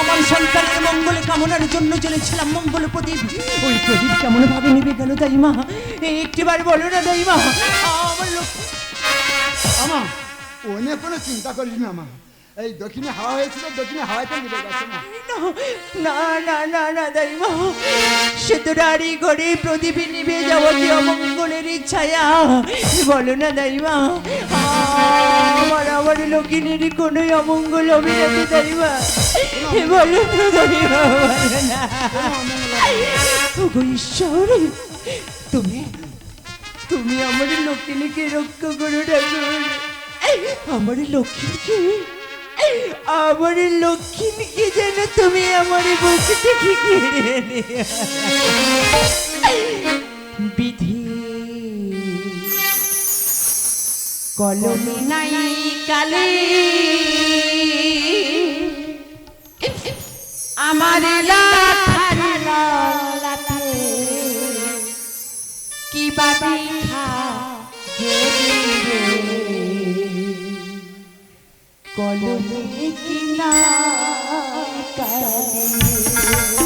আমার সন্তানের মঙ্গল কামনার জন্য চলেছিলাম মঙ্গল প্রদীপ। ওই প্রদীপ কেমন ভাবে নিবে গেল দাইমা? একটিবার বলো না দাইমা। আমার লোক আমা। ও নিয়ে কোনো চিন্তা করিস না মা। এই দক্ষিণে হাওয়া হয়েছিল দক্ষিণে হাওয়াতে নিবে গেছে না না না না না দাইমা। সে তো রাড়ি করে প্রদীপে নিবে কি অমঙ্গলের ছায়া বলো না দাইমা। আমার আমার লোকিনের কোনো অমঙ্গল হবে না তো দাইমা। বলো দাইমা ওগো তুমি তুমি আমার লক্ষ্মীকে রক্ষা করো ঠাকুর। আমার লক্ষ্মীকে আমার লক্ষ্মীকে যেন তুমি আমার বুক থেকে কেড়ে বিধি, কলমে নাই কালে। আমার কি বাবি কলমে কিনা কলমে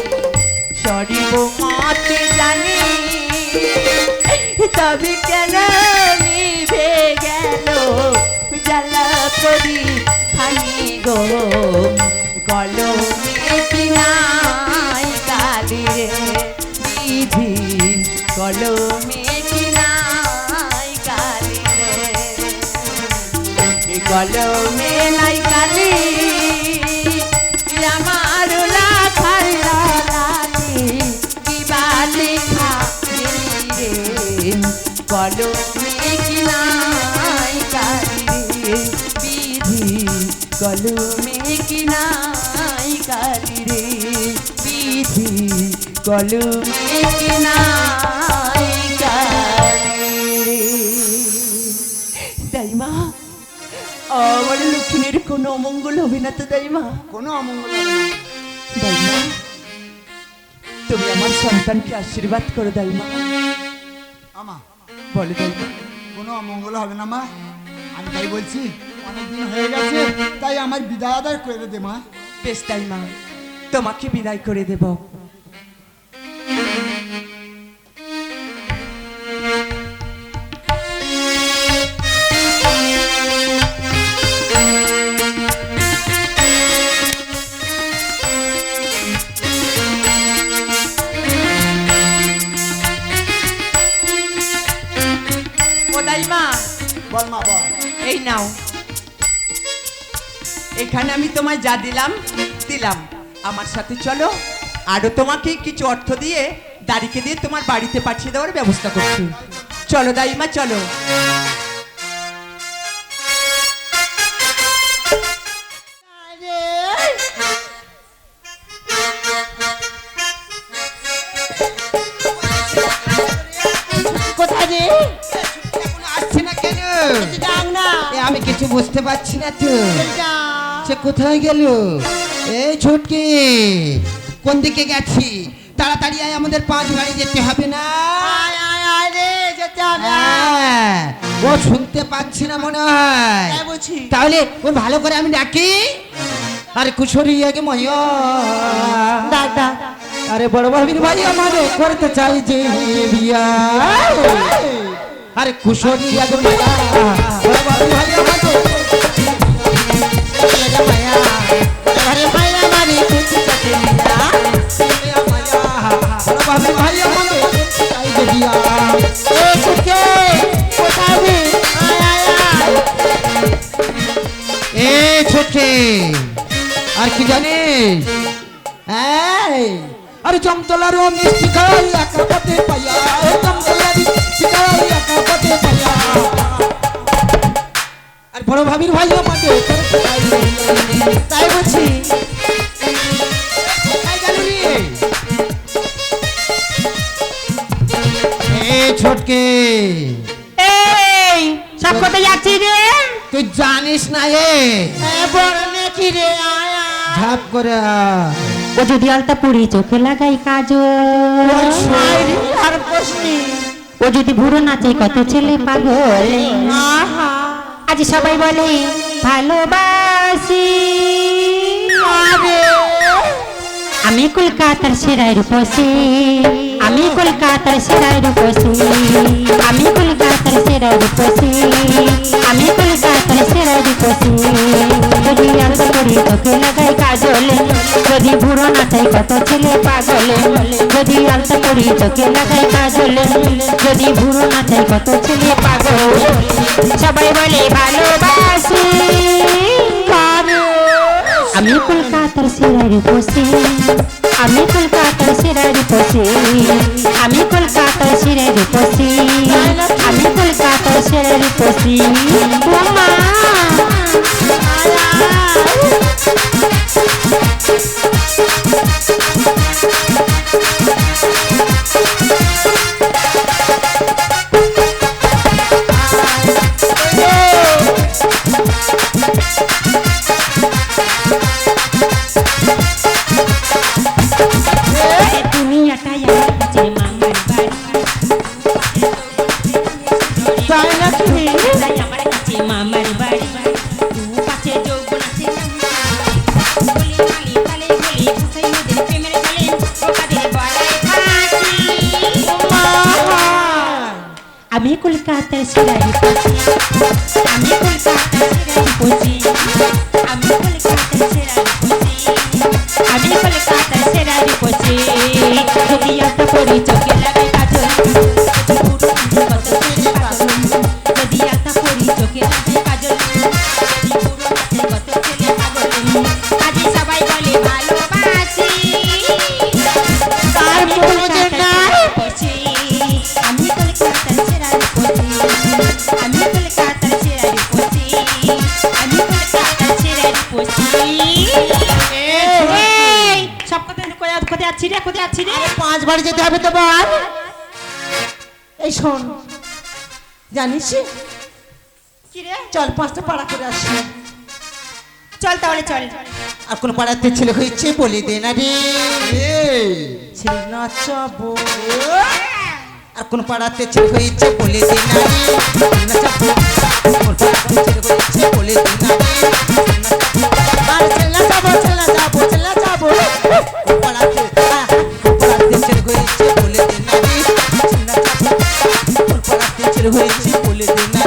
রে দাইমা আমার লক্ষ্মীর কোনো অমঙ্গল হবে না তো দাইমা। কোনো অমঙ্গল হবে না। দাইমা তুমি আমার সন্তানকে আশীর্বাদ করো দাইমা। আমা বলে দাইমা। কোনো অমঙ্গল হবে না মা। আমি তাই বলছি অনেকদিন হয়ে গেছে তাই আমার বিদায় আদায় করে দে মা। বেশ দাইমা তোমাকে বিদায় করে দেব। এখানে আমি তোমায় যা দিলাম দিলাম। আমার সাথে চলো। আরও তোমাকে কিছু অর্থ দিয়ে দাড়িকে দিয়ে তোমার বাড়িতে পাঠিয়ে দেওয়ার ব্যবস্থা করছি। চলো দাইমা চলো। আমি কিছু বুঝতে পারছি না তো। সে কোথায় গেল? এই ছোটকে কোন দিকে গেছি? তাড়াতাড়ি আয় আমাদের পাঁচ বাড়ি যেতে হবে না? হ্যাঁ, ও শুনতে পাচ্ছি না মনে হয়। তাহলে ও ভালো করে আমি ডাকি। আরে কুশরি আগে মহিয়া আরে বড় ভাবির ভাই আমাদের করতে চাই যে বিয়া। আরে কুশরি আগে বড় ভাবির ভাই আমাদের আরে কি জানিস? আরে জমতলার ও মিষ্টি খাই একা পথে পাইয়া করে। ও যদি আলতা পুরি চোখে লাগাই কাজ আর প্রশ্নি ও যদি ভুরো নাচে কত ছেলে পাগল। আজ সবাই বলে ভালোবাসি। আমি কলকাতার সেরাই রূপসী আমি কলকাতার সেরাই রূপসী আমি কলকাতার সেরাই রূপসী আমি কলকাতার সেরাই রূপসী যদি আলতা করি তোকে লাগাই কাজলে, যদি বুড়ো নাচাই কত ছেলে পাগলে, যদি আলতা করি তোকে লাগাই কাজলে, যদি বুড়ো নাচাই কত ছেলে পাগল। সবাই বলে ভালোবাসি। আমি কলকাতার সেরারি পোষে আমি কলকাতার সেরারি পোষে আমি কলকাতার সেরারি পোষে আমি কলকাতার সেরারি বসে মা সিরারি পছি আমি রে বাড়ি যেতে হবে তো বল এই শোন জানিস? চল পাঁচটা পাড়া করে আসি। চল তাহলে চল। আর কোন পাড়াতে ছেলে হয়েছে বলে দে না রে। ছেলে নাচাবো আর কোন পাড়াতে ছেলে হয়েছে বলে দে না রে। নাচাবো কোন পাড়াতে ছেলে হয়েছে বলে দে না রে। আর ছেলে নাচাবো ছেলে নাচাবো ছেলে নাচাবো। পাড়াতে ছেলে হয়েছে বলে দে না।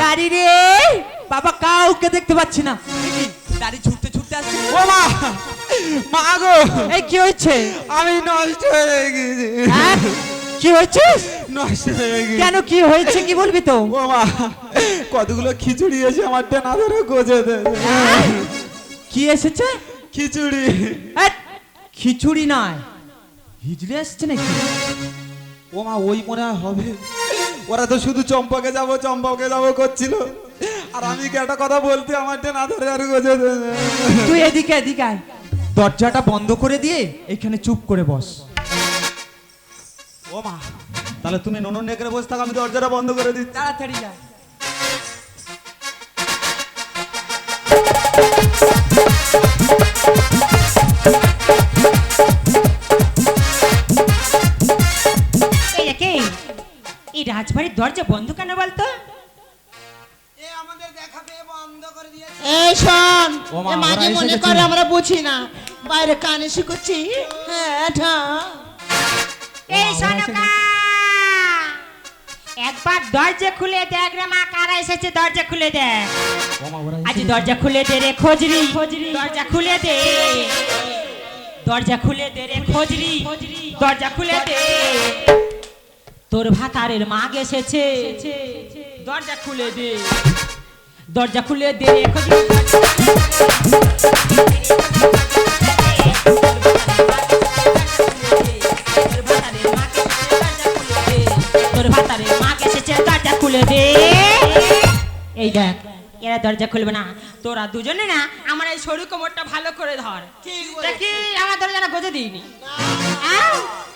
দাঁড়ি রে বাবা কাউকে দেখতে পাচ্ছি না। দাঁড়ি ছুটতে ছুটতে আসছে। ও মা মা গো। এই কি হয়েছে? আমি নষ্ট হয়ে গেছি। হ্যাঁ? কি হয়েছে? নষ্ট হয়ে গেছি। কেন কি হয়েছে কি বলবি তো? ও মা কতগুলো খিচুড়ি এসে আমার টেনা ধরে গোজে দে কি এসেছে? খিচুড়ি। হ্যাট, খিচুড়ি নয়। হিজড়ে এসছে নাকি? ও মা ওই মনে হয় হবে। ওরা তো শুধু চম্পাকে যাব চম্পাকে যাব করছিল। আর আমি কি একটা কথা বলতে আমার টেনা ধরে আর গোজে তুই এদিকে এদিকে আয়। দরজাটা বন্ধ করে দিয়ে এখানে চুপ করে বস। ও মা তাহলে তুমি ননন নেকড়ে বসে থাকো আমি দরজাটা বন্ধ করে দিচ্ছি। তাড়াতাড়ি যা। এই রে কে এই রাজবাড়ির দরজা বন্ধ কেন বলতো? এই শোন ও মা, এ মাঝে মনে করে আমরা বুঝি না। বাইরে কানে শিখছি হ্যাঁ এই একবার দরজা খুলে দেখ রে মা কারা এসেছে দরজা খুলে দেখ। আজ দরজা খুলে দে রে খোঁজরি। দরজা খুলে দে। দরজা খুলে দে রে খোঁজরি। দরজা খুলে দে। তোর ভাতারের মা এসেছে। দরজা খুলে দে। দরজা খুলে দে রে তোর ভাতারের মাগ এসেছে। দরজা খুলে দে। এই দেখ। এরা দরজা খুলবে না। তোরা দুজনে না আমার এই সরু কোমরটা ভালো করে ধর। দেখি আমার দরজাটা গজে দিইনি।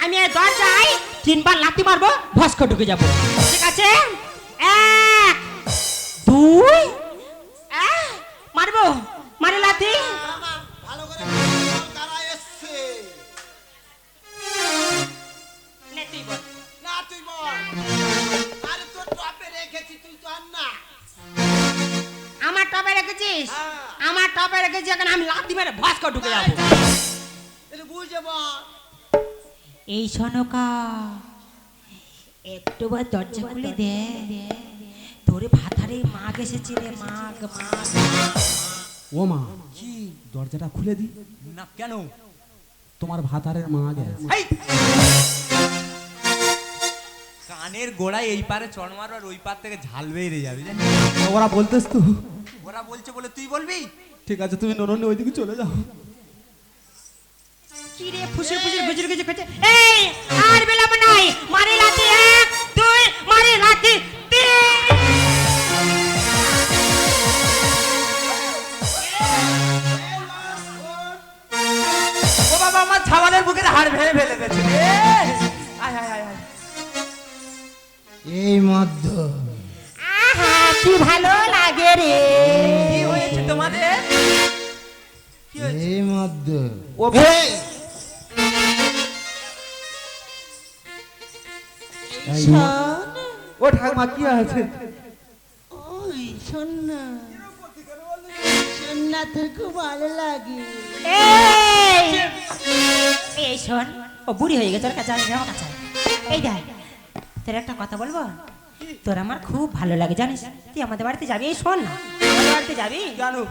আমি এই দরজায় তিনবার লাথি মারবো ভস্ক ঢুকে যাব। ঠিক আছে? এক দুই সনকা একটু বার দরজা খুলে দে। তোরে ভাতারে মাগ এসেছে রে মাগ মাগ। ও মা কি দরজাটা খুলে দি। না কেন? তোমার ভাতারের মা গেছে কানের গোড়ায় এই পারে চড় মারবার আর ওই পার থেকে ঝাল বেরিয়ে যাবে ওরা বলতেস তো। ওরা বলছে বলে তুই বলবি? ঠিক আছে তুমি ননন ওইদিকে চলে যাও। কি রে ফুসুর ফুসুর গুজুর গুজুর করছে। এই আর বেলাম নাই। মারে লাথি এক দুই মারে লাথি তিন। ও বাবা আমার ছাওয়ালের বুকের হাড় ভেঙে ফেলে দিয়েছে। রে। আয় আয় আয় আয়। এই মধ্য আহা কি ভালো লাগে রে। কি হয়েছে তোমাদের? এই মধ্য ও ও ঠাকুমা কি আছে? ওই শোন না শোন না তোর খুব ভালো লাগে। এই! এই শোন ও বুড়ি হয়ে গেছে ওর কাছে আসবে আমার কাছে এই দেখ তোর একটা কথা বলব? তোর আমার খুব ভালো লাগে জানিস? তুই আমাদের বাড়িতে যাবি? এই শোন না আমাদের বাড়িতে যাবি? জানো।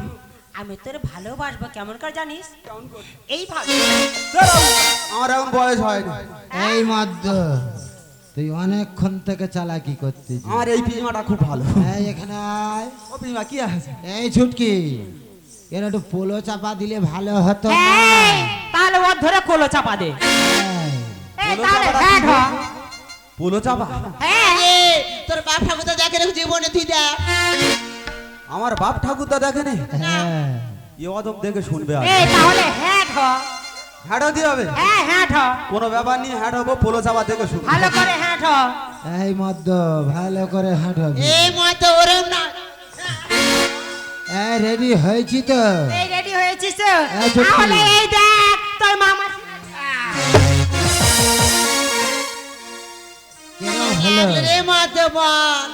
আমি তোর ভালোবাসবো কেমন করে জানিস? এই ভাবে। আমার এখন বয়স হয়নি। এই মধ্য তুই অনেকক্ষণ থেকে চালাকি করতেছিস আমার এই পিজমাটা খুব ভালো। এই এখানে আয়। ও পিজমা কি আছে? এই ছুটকি এর একটু পোলো চাপা দিলে ভালো হতো তাহলে ওর ধরে কোলো চাপা দে। হ্যাঁ পোলো চাপা? হ্যাঁ তোর বাপ ঠাকুরদা দেখে রেখে জীবনে তুই দেখ। আমার বাপ ঠাকুরদা দেখেনি? হ্যাঁ। এ অদম দেখে শুনবে তাহলে হ্যাঁ হ্যাঁটো দিয়ে হবে? হ্যাঁ হ্যাঁ ঢ। কোনো ব্যাপার নেই হ্যাঁ হব পোলো চাপা দেখে শুনবে ভালো করে হ্যাঁ। এই মধ্য ভালো করে হাঁটবি এই মতো ওরম না। এই রেডি হয়েছি তো। এই রেডি হয়েছিস তো? তাহলে এই দেখ তোর মামা কেন হলো? রে মতো বল।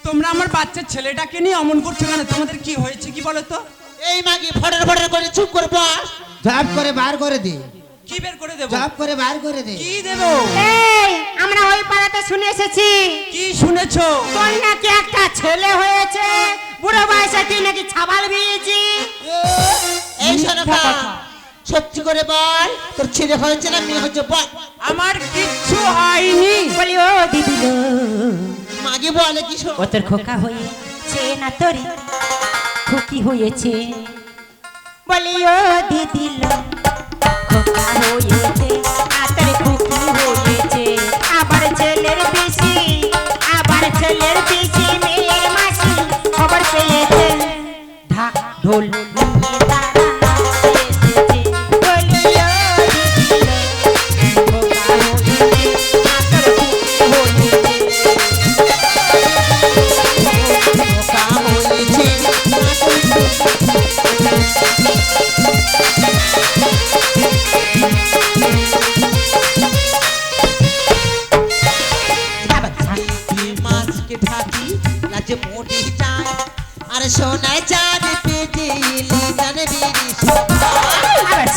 তোমরা আমার বাচ্চার ছেলেটাকে নিয়ে অমন করছ কেন? তোমাদের কি হয়েছে কি বলো তো? এই মাগি ফটার ফটার করে চুপ করে বস। জব করে বার করে দে। কি বের করে দেবো? জব করে বার করে দে। কি দেবো? এই আমরা ওই পাড়াতে শুনে এসেছি। কি শুনেছো? তোর নাকি একটা ছেলে হয়েছে। বুড়ো বয়সে তুই নাকি ছাবাল বিয়েছি। এই শোনকা সত্যি করে বল তোর ছেলে হয়েছে না মেয়ে হয়েছে? বল। আমার কিচ্ছু হয়নি। বলি ও দিদি মাগি বলে কি শোন? ও তোর খোকা হয়েছে না তোরে? খুকি হয়েছে। বলি ও দিদি লো, খোকা হয়েছে।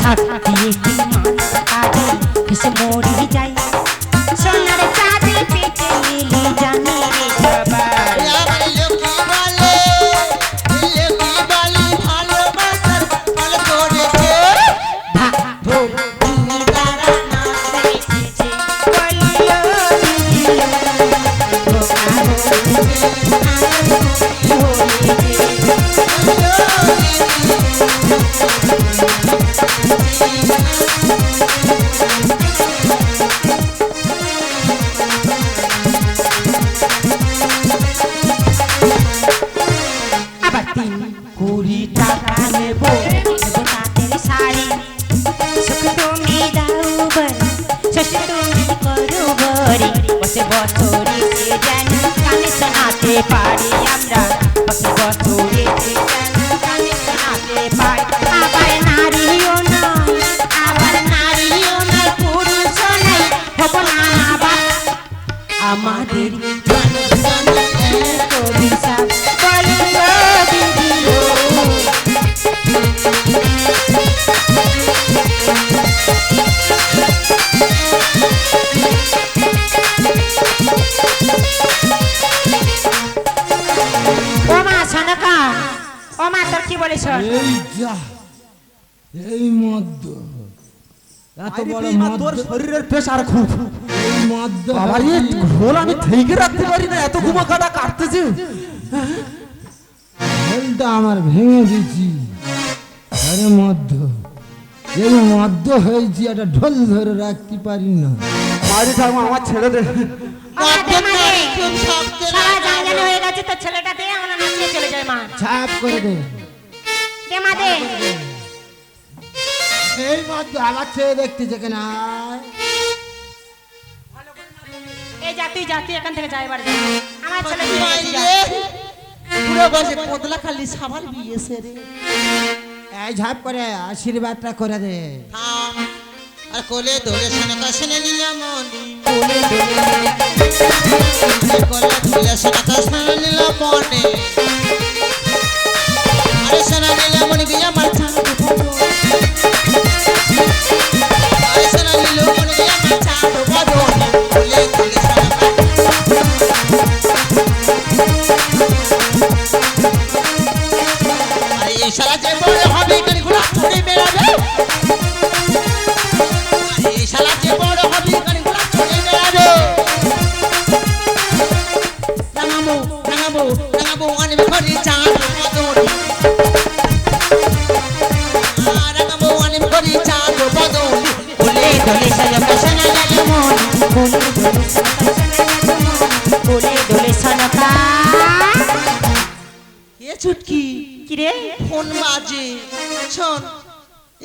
আবার তিন কুড়ি টাকা নেব তাঁতের শাড়ি সুখ তুমি দাও বর শশী তুমি করো বরে বসে বছরে সে যেন কানে শোনাতে পারি আমরা বসে বছরে সে যেন কানে শোনাতে পারি আবার নারীও নয় আবার নারীও নয় পুরুষও নয় হব না আবার আমাদের কবি এই যা এই মদ্য। এত বড় তোর শরীরের প্রেশার খুব। এই মদ্য বাবা এই ঘোল আমি থেকে রাখতে পারি না এত ঘুমা কাটা কাটতেছে। হেলটা আমার ভেঙে দিছি আরে মদ্য এই মদ্য হয়েছি একটা ঢোল ধরে রাখতে পারি না। মারি থাকব আমার ছেড়ে দে। সারা হয়ে গেছে ছেলেটা দে আমরা নাচিয়ে চলে যাই মা। ছাপ করে দে। দে মা দে এই মদ্য আবার ছেড়ে দেখতেছে কেন। এই যা তুই এখান থেকে যাই বাড়ি আমার ছেলে পুরো বসে খালি বিয়েছে রে। এই ঝাপ করে আশীর্বাদটা করে দে। আর কোলে দোলে শোনা শুনে নিলাম কোলে দোলে শোনা শুনে নিলাম মনে আরে শোনা নিলাম মনে গিয়ে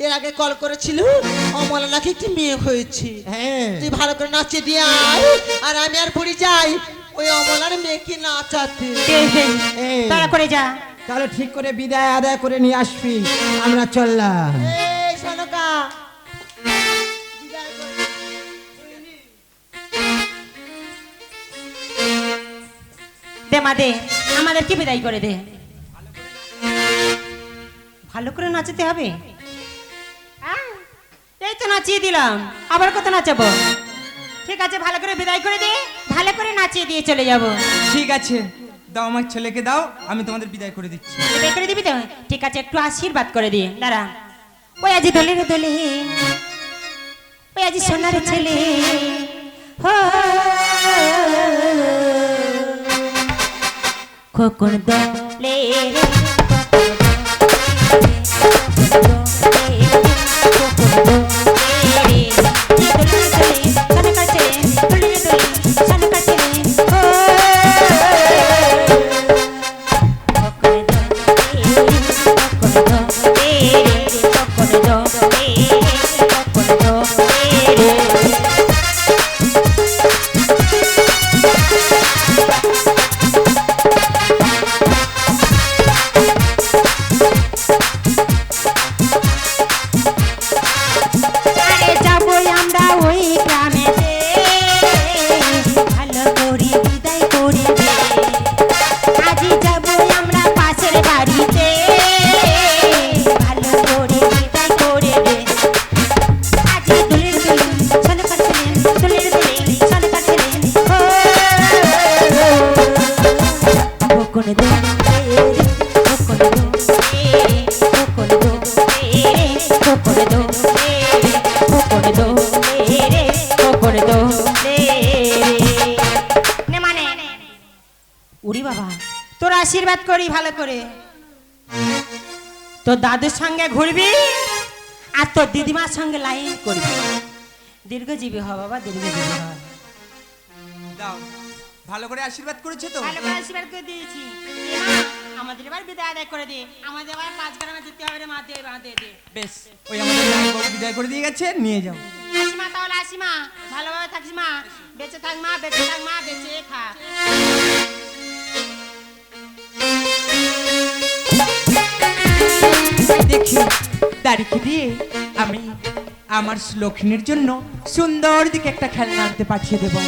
এর আগে কল করেছিল অমলা নাকি একটি মেয়ে হয়েছে। হ্যাঁ। তুই ভালো করে নাচে দিয়ে আয় আর আমি আর পুরী যাই। ওই অমলার মেয়েকে নাচাতে। তাড়া করে যা। তাহলে ঠিক করে বিদায় আদায় করে নিয়ে আসবি। আমরা চললাম। এই দে মা দে। আমাদের কি বিদায় করে দে। ভালো করে নাচাতে হবে? এই তো নাচিয়ে দিলাম। আবার কত নাচাবো? ঠিক আছে ভালো করে বিদায় করে দে ভালো করে নাচিয়ে দিয়ে চলে যাব। ঠিক আছে দাও আমার ছেলেকে দাও আমি তোমাদের বিদায় করে দিচ্ছি। বিদায় করে দিবি তো? ঠিক আছে একটু আশীর্বাদ করে দিয়ে দাঁড়া। ওই আজি দোলে রে দোলে ওই আজি সোনার ছেলে হো খোকন দোলে রে ভালো করে। তোর দাদুর সঙ্গে ঘুরবি আর তোর দিদিমার সঙ্গে লাইন করবি। দীর্ঘজীবী হ বাবা দীর্ঘজীবী হ। দাও। ভালো করে আশীর্বাদ করেছে তো? ভালো করে আশীর্বাদ করে দিয়েছি। আমাদের এবার বিদায় আদায় করে দে। আমাদের এবার পাঁচ গ্রামে যেতে হবে রে মা দে মা দে দে। বেশ ওই আমাদের বিদায় করে দিয়ে গেছে নিয়ে যাও। আসিমা তাহলে আসিমা ভালোভাবে থাকিস মা। বেঁচে থাক মা বেঁচে থাক মা বেঁচে থাক দেখি তারিখে দিয়ে আমি আমার লক্ষ্মীর জন্য সুন্দর দিকে একটা খেলনা আনতে পাঠিয়ে দেবো।